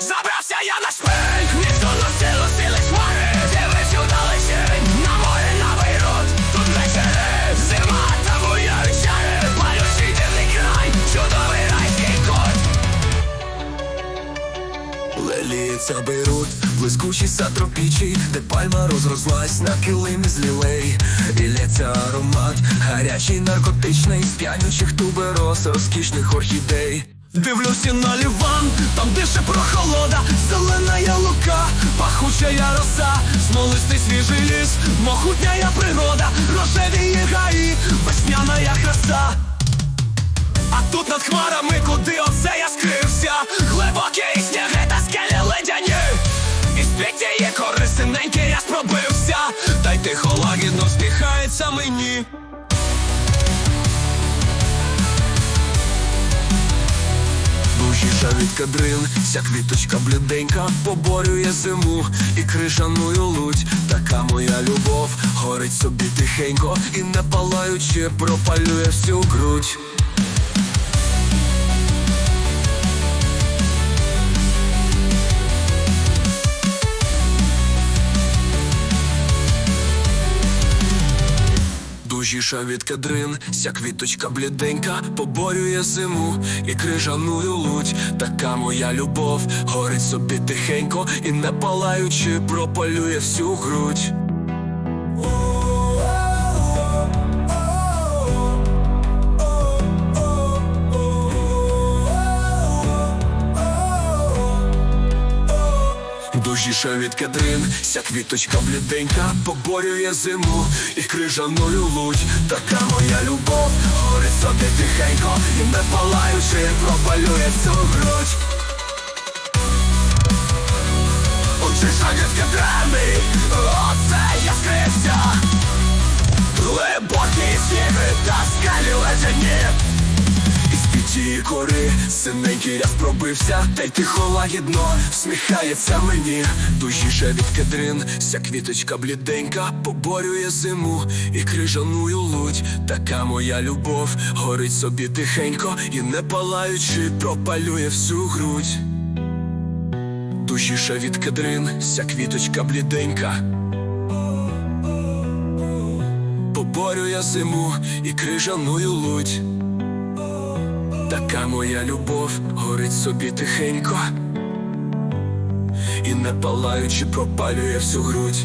Забрався я на шпиль, місто носило сили хмари Дивись удалечінь, на море новий руд Тут вечери, зима та буяють чари Палючий дивний край, чудовий райський кут. Леліється беруть, блискучий сад тропічий, де пальма розрослась на килимі з лілей І лється аромат, гарячий наркотичний, з п'янючих тубероз, розкішних орхідей. Дивлюся на ліван, там дише прохолода, зелена ялука, пахуча я роса, смолистий свіжий ліс, могутня я природа, рожеві гаї, весняна я краса. А тут над хмарами, куди оце я скрився? Глибокі сніги та скелі ледяні. І з тієї кори синенький я спробився. Та й тихо лагідно всміхається мені Дужіша від кадрин, ця квіточка бліденька поборює зиму і крижаною луть, така моя любов, горить собі тихенько і не палаючи, пропалює всю грудь. Дужіша від кадрин, ся квіточка бліденька поборює зиму і крижаную луть. Така моя любов горить собі тихенько і не палаючи, пропалює всю грудь. Дужіша від кадрин, ся квіточка бліденька поборює зиму і крижаною луть. Така моя любов горить собі тихенько і не палаючи, пропалює всю грудь. Дужіша від кадрини, оце я скрився. Глибокі сніги та скалі ледяні п'яті кори синенький ряд пробився, та й тихо лагідно всміхається мені. Дужіше від кадрин, ся квіточка бліденька поборює зиму і крижаную луть. Така моя любов горить собі тихенько і не палаючи, пропалює всю грудь. Дужіше від кадрин, ся квіточка бліденька. Поборює зиму і крижаную луть. Така моя любов горить собі тихенько і не палаючи пропалює всю грудь.